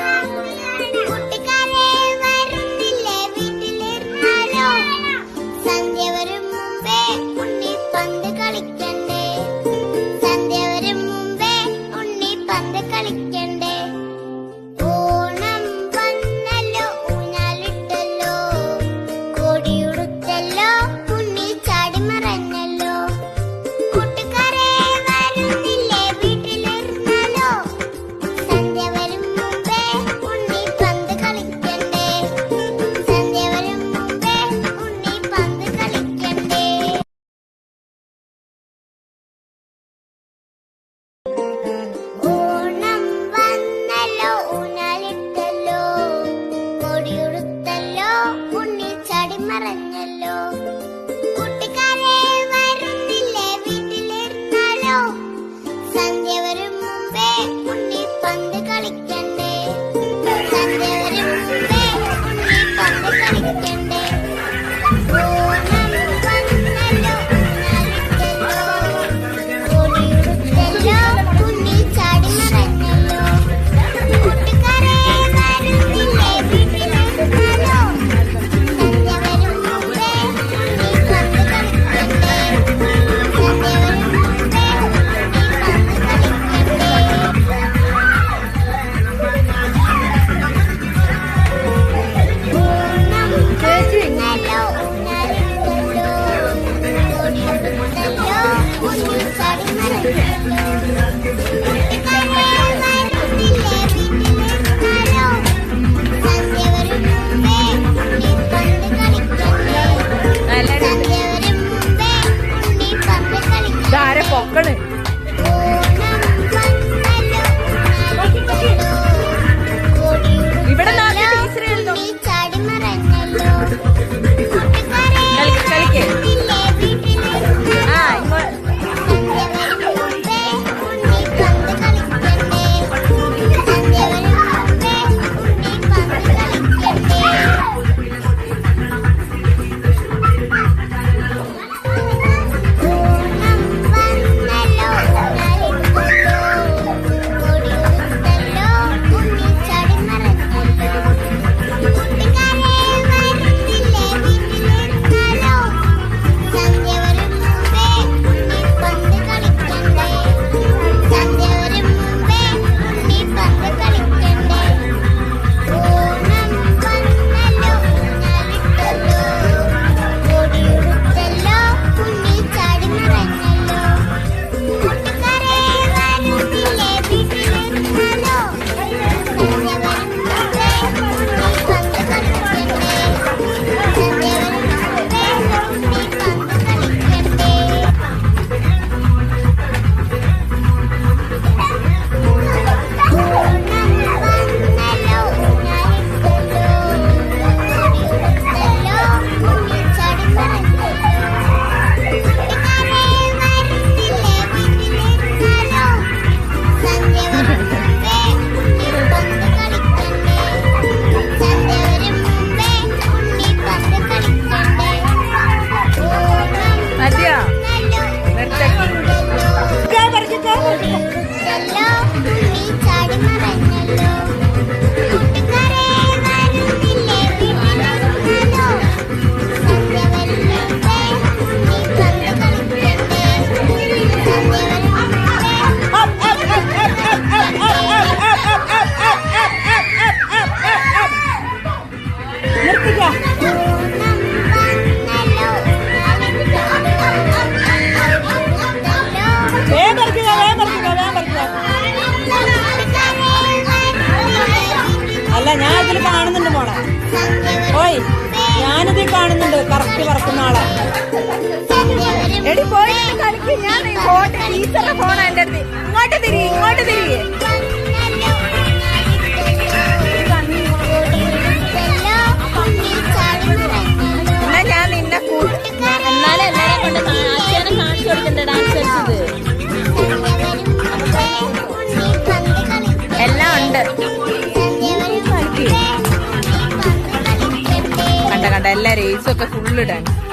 Thank you. മറഞ്ഞല്ലോ पकड़े ഇതിൽ കാണുന്നുണ്ട് മോളെ. ഓയ് ഞാനിതിൽ കാണുന്നുണ്ട്. കറക്റ്റ് പറക്കുന്ന ആളെ. എടി പോയി കളിക്ക്. ഞാൻ ടീച്ചറുടെ ഫോണാ എന്റെ അടുത്ത്. ഇങ്ങോട്ട് തിരി ഇങ്ങോട്ട് തിരി. ഞാൻ നിന്നെ ഡാൻസ് എല്ലാം ഉണ്ട്. കണ്ട. എല്ലാ റേസും ഒക്കെ ഫുള്ള് ഡാൻസ്